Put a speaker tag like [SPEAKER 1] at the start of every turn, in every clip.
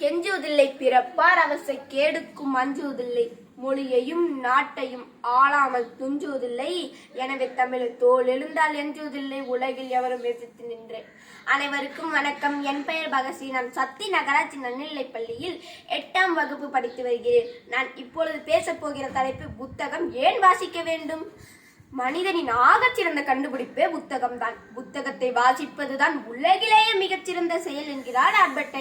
[SPEAKER 1] கெஞ்சுவதில்லை பிறப்பார் அவசை கேடுக்கும் அஞ்சுவதில்லை. மொழியையும் நாட்டையும் ஆளாமல் துஞ்சுவதில்லை. எனவே தமிழ் தோல் எழுந்தால் எஞ்சுவதில்லை. உலகில் எவரும் எதிர்த்து நின்றேன். அனைவருக்கும் வணக்கம். என் பெயர் பகசி நான் சத்தி நகராட்சி நன்னிலை பள்ளியில் எட்டாம் வகுப்பு படித்து வருகிறேன். நான் இப்பொழுது பேசப் போகிற தலைப்பு புத்தகம் ஏன் வாசிக்க வேண்டும்? மனிதனின் ஆகச்சிறந்த கண்டுபிடிப்பே புத்தகம்தான். புத்தகத்தை வாசிப்பதுதான் உலகிலேயே மிகச்சிறந்த செயல் என்கிறார் ஆல்பர்ட்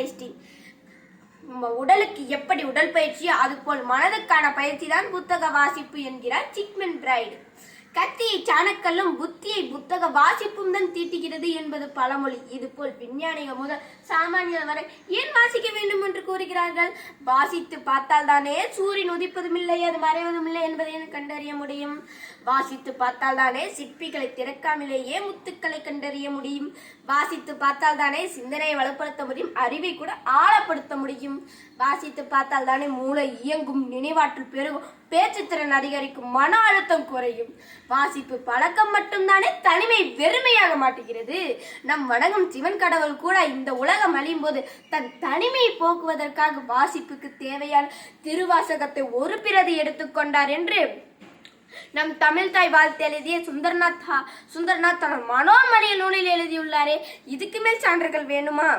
[SPEAKER 1] உடலுக்கு எப்படி உடல் பயிற்சியோ அதுபோல் மனதுக்கான பயிற்சி தான் புத்தக வாசிப்பு என்கிறார் சிக்மென் பிரைடு. கத்தியை சாணக்கல்லும் புத்தியை புத்தக வாசிப்பும் தான் தீட்டுகிறது என்பது பழமொழி. இதுபோல் விஞ்ஞானிகள் முதல் சாமானியர் வரை ஏன் வாசிக்க வேண்டும் என்று கூறுகிறார்கள்? வாசித்து பார்த்தால் தானே சூரியன் உதிப்பதும் இல்லை அது மறைவதும் இல்லை என்பதை கண்டறிய முடியும். வாசித்து பார்த்தால் தானே சிற்பிகளை திறக்காமலேயே முத்துக்களை கண்டறிய முடியும். வாசித்து பார்த்தால் தானே சிந்தனையை வலுப்படுத்த முடியும் அறிவை கூட ஆழப்படுத்த முடியும். வாசித்து பார்த்தால் தானே மூளை இயங்கும் நினைவாற்றல் பெருகும் பேச்சுத்திறன் அதிகரிக்கும் மன அழுத்தம் குறையும். வாசிப்பு பழக்கம் மட்டும்தானே தனிமை வெறுமையாக மாட்டுகிறது. நம் வணங்கும் சிவன் கடவுள் கூட இந்த உலகம் அழியும் போது தன் தனிமையை போக்குவதற்காக வாசிப்புக்கு தேவையான திருவாசகத்தை ஒரு பிரதி எடுத்துக்கொண்டார் என்று நம் தமிழ் தாய் வாழ்த்து எழுதிய சுந்தர்நாத் சுந்தர்நாத் தனது மனோமரிய நூலில் எழுதியுள்ளாரே. இதுக்கு மேல் சான்றுகள் வேணுமா?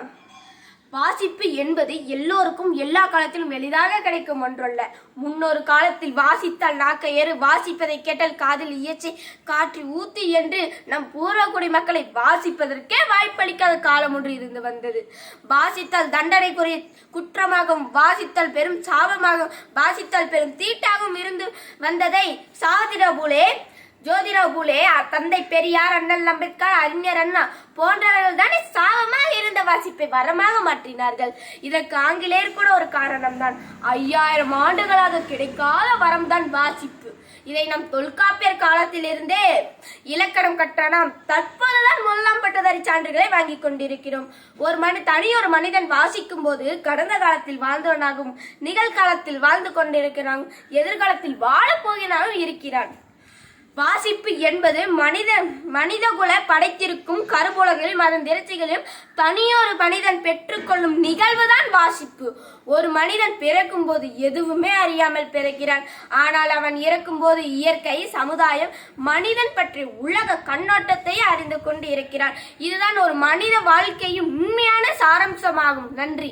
[SPEAKER 1] வாசிப்பு என்பது எல்லோருக்கும் எல்லா காலத்திலும் எளிதாக கிடைக்கும் ஒன்றல்ல. முன்னொரு காலத்தில் வாசித்தால் நாக்க ஏறு வாசிப்பதை கேட்டால் காதில் இயற்றி காற்றி ஊத்தி என்று நம் பூர்வக்குடி மக்களை வாசிப்பதற்கே வாய்ப்பளிக்காத காலம் ஒன்று இருந்து வந்தது. வாசித்தால் தண்டனைக்குரிய குற்றமாகவும் வாசித்தால் பெரும் சாபமாகவும் வாசித்தால் பெரும் தீட்டாகவும் இருந்து வந்ததை சாதிட போலே ஜோதிராவ் பூலே தந்தை பெரியார் அண்ணல் அம்பேத்கர் அறிஞர் அண்ணா போன்றவர்கள் தானே சாபமாக இருந்த வாசிப்பை வரமாக மாற்றினார்கள். இதற்கு ஆங்கிலேயர் கூட ஒரு காரணம்தான். ஐயாயிரம் ஆண்டுகளாக கிடைக்காத வரம்தான் வாசிப்பு. இதை நம் தொல்காப்பியர் காலத்திலிருந்தே இலக்கணம் கற்ற நாம் தற்போதுதான் முதலாம் பட்டதாரி சான்றுகளை வாங்கி கொண்டிருக்கிறோம். ஒரு மனி தனியொரு மனிதன் வாசிக்கும் போது கடந்த காலத்தில் வாழ்ந்தவனாகவும் நிகழ்காலத்தில் வாழ்ந்து கொண்டிருக்கிறான் எதிர்காலத்தில் வாழப்போகிறானும் இருக்கிறான். வாசிப்பு என்பது மனித மனிதகுல படைத்திருக்கும் கருவூலங்களிலும் அதன் திரட்சிகளிலும் தனியொரு மனிதன் பெற்றுக்கொள்ளும் நிகழ்வுதான் வாசிப்பு. ஒரு மனிதன் பிறக்கும் போது எதுவுமே அறியாமல் பிறக்கிறான். ஆனால் அவன் இறக்கும்போது இயற்கை சமுதாயம் மனிதன் பற்றி உலக கண்ணோட்டத்தை அறிந்து கொண்டு இருக்கிறான். இதுதான் ஒரு மனித வாழ்க்கையின் உண்மையான சாராம்சமாகும். நன்றி.